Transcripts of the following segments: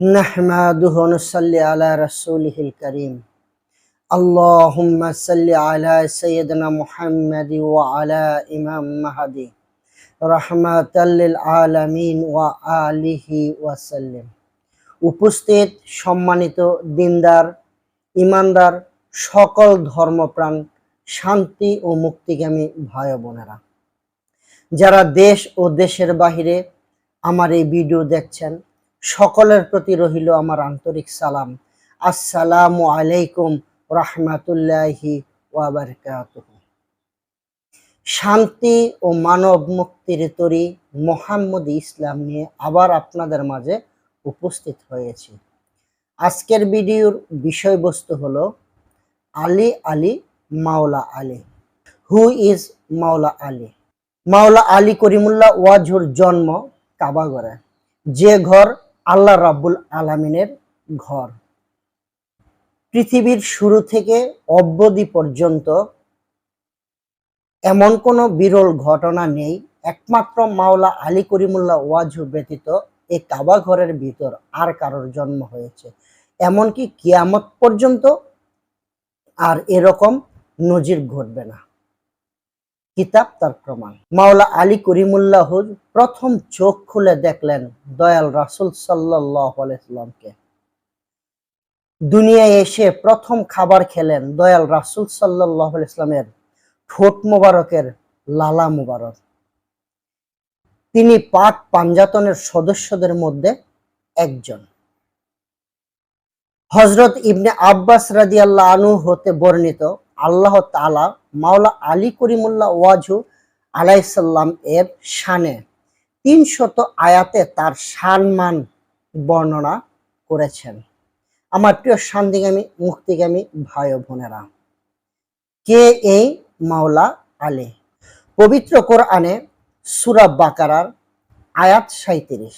نحمده ونصلي على رسوله الكريم اللهم صل على سيدنا محمد وعلى إمام مهدي رحمة للعالمين وآله وسلم উপস্থিত সম্মানিত দিনদার ইমানদার সকল ধর্মপ্রাণ শান্তি ও মুক্তিগামী ভাই ও বোনেরা যারা দেশ ও দেশের বাহিরে আমার এই ভিডিও দেখছেন সকলের প্রতি রহিল আমার আন্তরিক সালাম। আসসালামু আলাইকুম রহমাতুল্লাহি ওয়াবারকাতুহ শান্তি ও মানব মুক্তির তরি মোহাম্মদ ইসলাম নিয়ে আবার আপনাদের মাঝে উপস্থিত হয়েছি। আজকের ভিডিওর বিষয়বস্তু হলো আলী আলী মাওলা আলী। হু ইজ মাওলা আলী। মাওলা আলী করিমুল্লাহ ওয়াজুর জন্ম কাবাগরে যে ঘর আল্লাহ রাব্বুল আলামিনের ঘর। পৃথিবীর শুরু থেকে অব্যদি পর্যন্ত এমন কোনো বিরল ঘটনা নেই, একমাত্র মাওলা আলী করিমুল্লাহ ওয়াজু ব্যতীত এই কাবা ঘরের ভিতর আর কারোর জন্ম হয়েছে। এমনকি কিয়ামত পর্যন্ত আর এরকম নজির ঘটবে না। কিতাব তার প্রমাণ। মাওলা আলী করিমুল্লাহুর প্রথম চোখ খুলে দেখলেন দয়াল রাসুল সাল্লামকে। দুনিয়ায় এসে প্রথম খাবার খেলেন দয়াল রাসুল সাল্লাহ ইসলামের ঠোঁট মোবারকের লালা মুবারক। তিনি পাক পাঞ্জাতনের সদস্যদের মধ্যে একজন। হজরত ইবনে আব্বাস রাজি আনু হতে বর্ণিত আল্লাহ তালা মাওলা আলী করিমুল্লাহ ওয়াজু আলাইসাল্লাম এর শানে। তিন শত আয়াতে তার সম্মান বর্ণনা করেছেন। আমার প্রিয় শান্তিগামী, মুক্তিগামী ভাই বোনেরা, কে এই মাওলা আলী? পবিত্র কোরআনে সুরা বাকারার আয়াত সাঁত্রিশ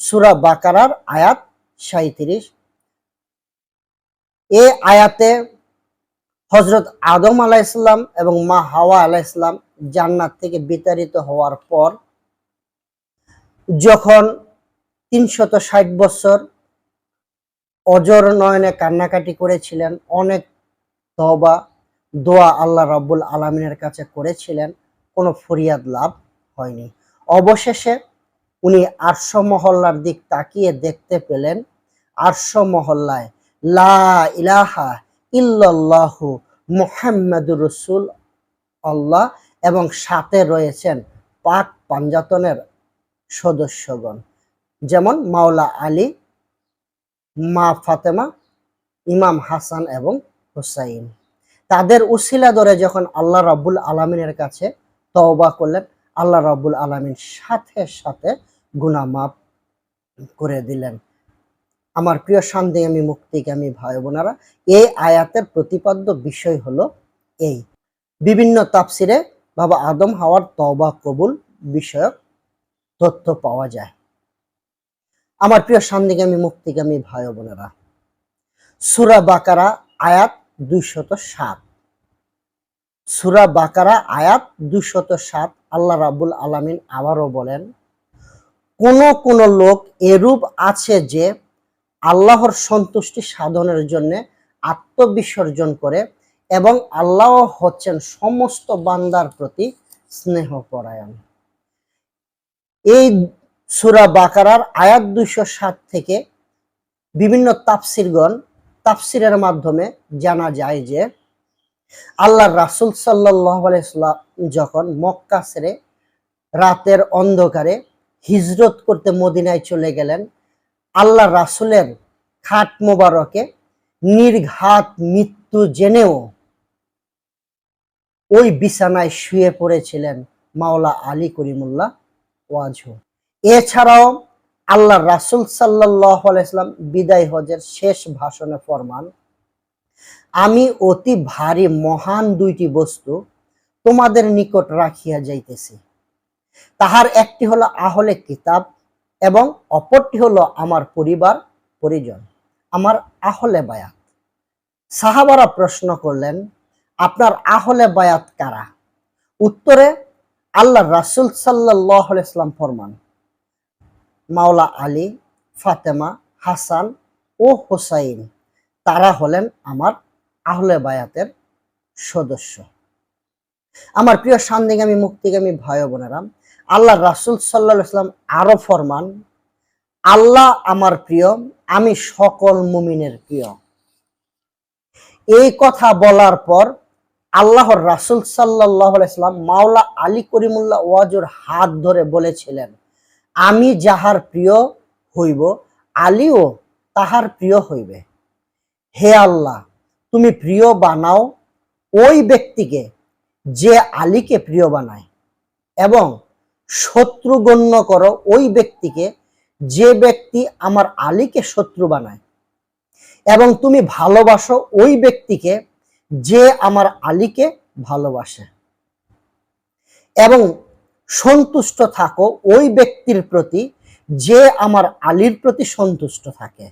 সুরা বাকারার আয়াত সাঁত্রিশ এ আয়াতে হজরত আদম আলাইসলাম এবং মা হাওয়া আলাইসলাম জান্নাত থেকে বিতাড়িত হওয়ার পর যখন তিনশত ষাট বছর অজর নয়নে কান্নাকাটি করেছিলেন, অনেক তবা দোয়া আল্লাহ রাব্বুল আলমিনের কাছে করেছিলেন, কোনো ফরিয়াদ লাভ হয়নি। অবশেষে উনি আরশ মহল্লার দিক তাকিয়ে দেখতে পেলেন, আরশ মহল্লায় লা ইলাহা ইল্লাল্লাহু মুহাম্মাদুর রসুল আল্লাহ এবং সাথে রয়েছেন পাক পাঞ্জাতনের সদস্যগণ। যেমন মাওলা আলী, মা ফাতেমা, ইমাম হাসান এবং হুসাইন। তাদের উসিলা ধরে যখন আল্লাহ রাব্বুল আলমিনের কাছে তওবা করলেন, আল্লাহ রাব্বুল আলমিন সাথে সাথে গুনা মাফ করে দিলেন। আমার প্রিয় শান্তিগামী মুক্তিগামী ভাই বোনারা এই আয়াতের প্রতিপাদ্য বিষয় হলো এই। বিভিন্ন তাফসিরে বাবা আদম হাওয়ার তওবা কবুল বিষয়ক তথ্য পাওয়া যায়। আমার প্রিয় শান্তিগামী মুক্তিগামী ভাই বোনেরা, সুরা বাকারা আয়াত দুইশত সাত। সুরা বাকারা আয়াত দুইশত সাত আল্লাহ রাবুল আলামিন আবারও বলেন, কোন কোন লোক এরূপ আছে যে আল্লাহর সন্তুষ্টি সাধনের জন্য আত্মবিসর্জন করে এবং আল্লাহ হচ্ছেন সমস্ত বান্দার প্রতি স্নেহ পরায়ণ। এই সুরা বাকারার আয়াত দুইশো সাত থেকে বিভিন্ন তাফসিরগণ তাফসিরের মাধ্যমে জানা যায় যে আল্লাহ রাসুল সাল্লাহ যখন মক্কা সেরে রাতের অন্ধকারে হিজরত করতে মদিনায় চলে গেলেন আল্লাহ রাসুলের খাট মোবারকে নির্ঘাত মৃত্যু জেনেও ওই বিছানায় শুয়ে পড়েছিলেন মাওলা আলী করিমুল্লাহ ওয়াজু এছাড়াও আল্লাহ রাসুল সাল্লাহ আলাইসলাম বিদায় হজের শেষ ভাষণে ফরমান, আমি অতি ভারী মহান দুইটি বস্তু তোমাদের নিকট রাখিয়া যাইতেছি। তাহার একটি হলো আহলে কিতাব এবং অপরটি হলো আমার পরিবার, পরিজন, আমার আহলে বায়াত। সাহাবারা প্রশ্ন করলেন, আপনার আহলে বায়াত কারা? উত্তরে আল্লাহ রাসুল সাল্লাহ ইসলাম ফরমান, মাওলা আলী, ফাতেমা, হাসান ও হোসাইন, তারা হলেন আমার আহলে বায়াতের সদস্য। আমার প্রিয় শান্তিগামী মুক্তিগামী ভাই বোনেরা আল্লাহ রাসুল সাল্লাহ ইসলাম আরও ফরমান, আল্লাহ আমার প্রিয়, আমি সকল মুমিনের প্রিয়। এই কথা বলার পর আল্লাহর রাসুল সাল্লাহ ইসলাম মাওলা আলী করিমুল্লাহ ওয়াজুর হাত ধরে বলেছিলেন, আমি যাহার প্রিয় হইব, আলীও তাহার প্রিয় হইবে। হে আল্লাহ, তুমি প্রিয় বানাও ওই ব্যক্তিকে যে আলীকে প্রিয় বানায় এবং শত্রু গণ্য করো ওই ব্যক্তিকে, যে ব্যক্তি আমার আলীকে শত্রু বানায়। এবং তুমি ভালোবাসো ওই ব্যক্তিকে যে আমার আলীকে ভালোবাসে। এবং সন্তুষ্ট থাকো ওই ব্যক্তির প্রতি যে আমার আলীর প্রতি সন্তুষ্ট থাকে।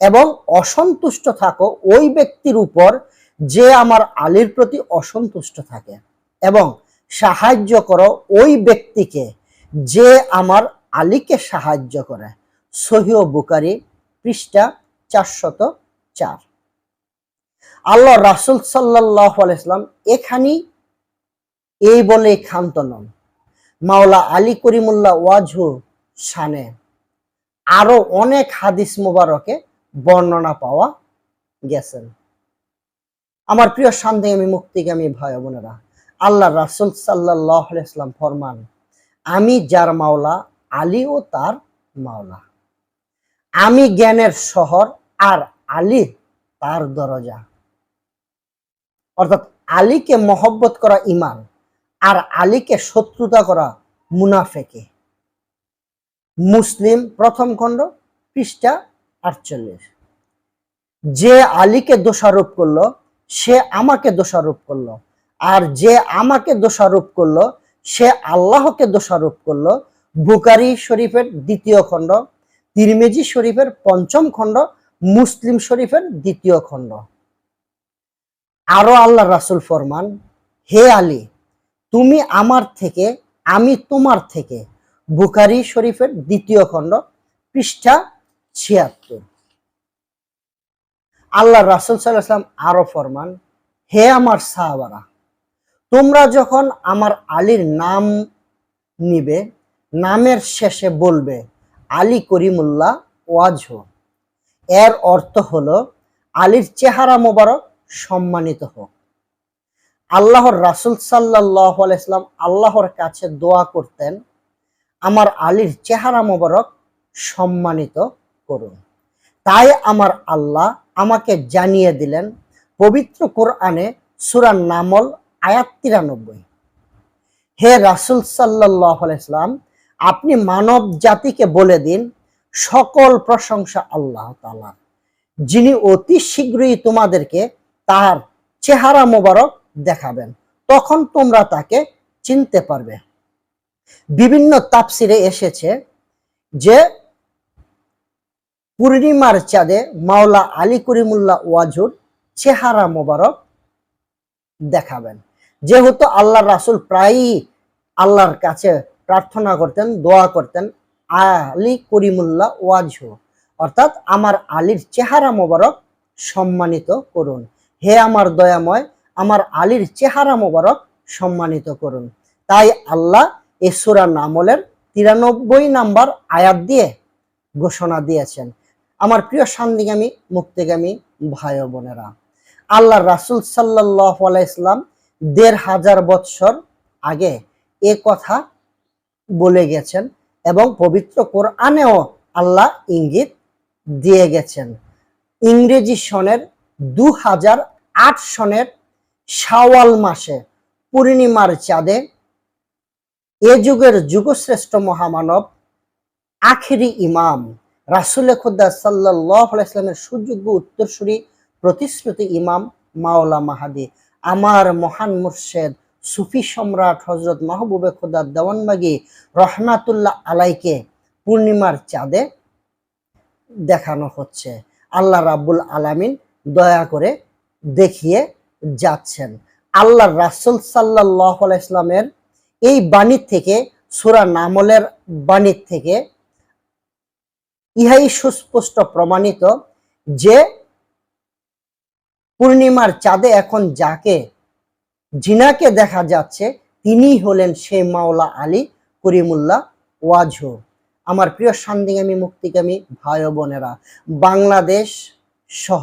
এবং অসন্তুষ্ট থাকো ওই ব্যক্তির উপর যে আমার আলীর প্রতি অসন্তুষ্ট থাকে। এবং সাহায্য করো ওই ব্যক্তিকে যে আমার আলীকে সাহায্য করে। সহিও বুকারি পৃষ্ঠা চারশত চার। আল্লাহ রাসুল সাল্লাহ এখানেই এই বলে ক্ষান্ত নন। মাওলা আলী করিমুল্লাহ ওয়াজহু সানে আরও অনেক হাদিস মুবারকে বর্ণনা পাওয়া গেছেন। আমার প্রিয় শান্তিগামী মুক্তিগামী ভাই বোনেরা আল্লাহ রাসুল সাল্লাহ ইসলাম ফরমান, আমি যার মাওলা, আলী ও তার মাওলা। আমি জ্ঞানের শহর আর আলী তার দরজা। অর্থাৎ আলীকে মহব্বত করা ইমান আর আলীকে শত্রুতা করা মুনাফেকে। মুসলিম প্রথম খণ্ড, পৃষ্ঠা আটচল্লিশ। যে আলীকে দোষারোপ করল, সে আমাকে দোষারোপ করল। আর যে আমাকে দোষারোপ করল, সে আল্লাহকে দোষারোপ করল। বুকারি শরীফের দ্বিতীয় খণ্ড, তিরমেজি শরীফের পঞ্চম খণ্ড, মুসলিম শরীফের দ্বিতীয় খণ্ড। আরও আল্লাহ রাসুল ফরমান, হে আলী, তুমি আমার থেকে, আমি তোমার থেকে, বুখারি শরীফের দ্বিতীয় খণ্ড, পৃষ্ঠা ছিয়াত্তর। আল্লাহ রাসুল সাল্লাম আরও ফরমান, হে আমার সাহাবারা তোমরা যখন আমার আলীর নাম নিবে, নামের শেষে বলবে, আলী করিমুল্লাহ ওয়াজ এর অর্থ হলো, আলীর চেহারা মোবারক সম্মানিত হোক আল্লাহর রাসুল সাল্লাহ আলাইসলাম আল্লাহর কাছে দোয়া করতেন, আমার আলীর চেহারা মোবারক সম্মানিত করুন। তাই আমার আল্লাহ আমাকে জানিয়ে দিলেন, পবিত্র কোরআনে সুরান নামল আয়াত তিরানব্বই হে রাসুল আলাইসলাম আপনি মানব জাতিকে বলে দিন, সকল প্রশংসা আল্লাহ তালা যিনি অতি শীঘ্রই তোমাদেরকে তার চেহারা মোবারক দেখাবেন, তখন তোমরা তাকে চিনতে পারবে। বিভিন্ন তাপসিরে এসেছে যে, পূর্ণিমার চাঁদে মাওলা আলী করিমুল্লাহ ওয়াজুর চেহারা মোবারক দেখাবেন। যেহেতু আল্লাহ রাসুল প্রায়ই আল্লাহর কাছে প্রার্থনা করতেন, দোয়া করতেন, আলী করিমুল্লাহ ওয়াজহু অর্থাৎ আমার আলীর চেহারা মোবারক সম্মানিত করুন। হে আমার দয়াময়, আমার আলীর চেহারা মোবারক সম্মানিত করুন। তাই আল্লাহ এ নামলের তিরানব্বই নাম্বার আয়াত দিয়ে ঘোষণা দিয়েছেন। আমার প্রিয় শান্তিগামী, মুক্তিগামী ভাই বোনেরা আল্লাহ রাসুল সাল্লাহ ইসলাম দেড় হাজার বৎসর আগে এ কথা বলে গেছেন এবং পবিত্র কোরআনেও আল্লাহ ইঙ্গিত দিয়ে গেছেন। ইংরেজি সনের দু হাজার আট সনের শাওয়াল মাসে পূর্ণিমার চাঁদে এ যুগের যুগশ্রেষ্ঠ মহামানব আখেরি ইমাম রাসুল খুদ্া সাল্লাহ ইসলামের সুযোগ্য উত্তরসূরি প্রতিশ্রুতি ইমাম মাওলা মাহাদি। আমার মহান মুর্শেদ সুফি সম্রাট হজরত মাহবুবে খুদা দেওয়ানবাগি রহমাতুল্লাহ আলাইকে পূর্ণিমার চাঁদে দেখানো হচ্ছে। আল্লাহ রাব্বুল আলামিন দয়া করে দেখিয়ে যাচ্ছেন। আল্লাহ রাসুল সাল্লাহ ইসলামের এই বাণীর থেকে, সুরা নামলের বাণীর থেকে ইহাই সুস্পষ্ট প্রমাণিত যে পূর্ণিমার চাঁদে এখন যাকে, জিনাকে দেখা যাচ্ছে, তিনি হলেন সে মাওলা আলী করিমুল্লাহ ওয়াজহ। আমার প্রিয় শান্তিগামী মুক্তিগামী ভাই বোনেরা, বাংলাদেশ সহ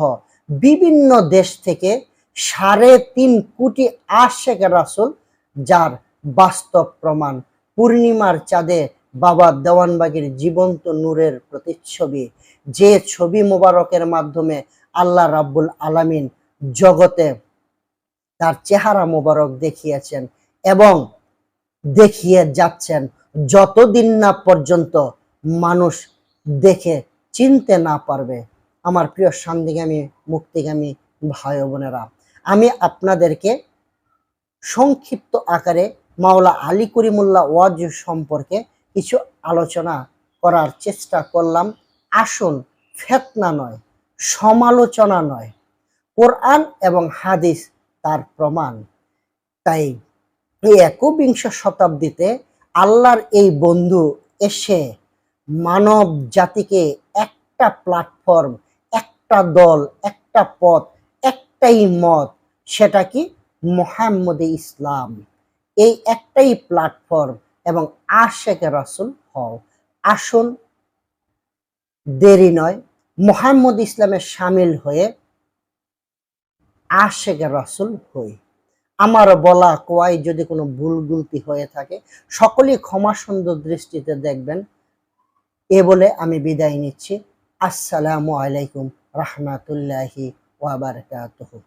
বিভিন্ন দেশ থেকে সাড়ে তিন কোটি আশেক রাসুল, যার বাস্তব প্রমাণ পূর্ণিমার চাঁদে বাবা দেওয়ানবাগির জীবন্ত নূরের প্রতিচ্ছবি। যে ছবি মোবারকের মাধ্যমে আল্লাহ রাব্বুল আলামিন জগতে তার চেহারা মোবারক দেখিয়েছেন এবং দেখিয়ে যাচ্ছেন। যতদিন না পর্যন্ত মানুষ দেখে চিনতে না পারবে, আমার প্রিয় শান্তিগামী, মুক্তিগামী ভাই বোনেরা আমি আপনাদেরকে সংক্ষিপ্ত আকারে মাওলা আলী করিমুল্লাহ ওয়াজ সম্পর্কে কিছু আলোচনা করার চেষ্টা করলাম। আসুন, ফেতনা নয়, সমালোচনা নয় কোরআন এবং হাদিস তার প্রমাণ। তাই এই একবিংশ শতাব্দীতে আল্লাহর এই বন্ধু এসে মানব জাতিকে একটা প্ল্যাটফর্ম একটা দল, একটা পথ, একটাই মত, সেটা কি মোহাম্মদ ইসলাম। এই একটাই প্ল্যাটফর্ম এবং আশেখ রাসুল হও। আসুন, দেরি নয়, মোহাম্মদ ইসলামের সামিল হয়ে আশেখ রাসুল হই। আমার বলা কোয়াই যদি কোনো ভুল গুলতি হয়ে থাকে, সকলেই ক্ষমা সুন্দর দৃষ্টিতে দেখবেন। এ বলে আমি বিদায় নিচ্ছি। আসসালামু আলাইকুম রহমাতুল্লাহি ওয়াবারকাতুহু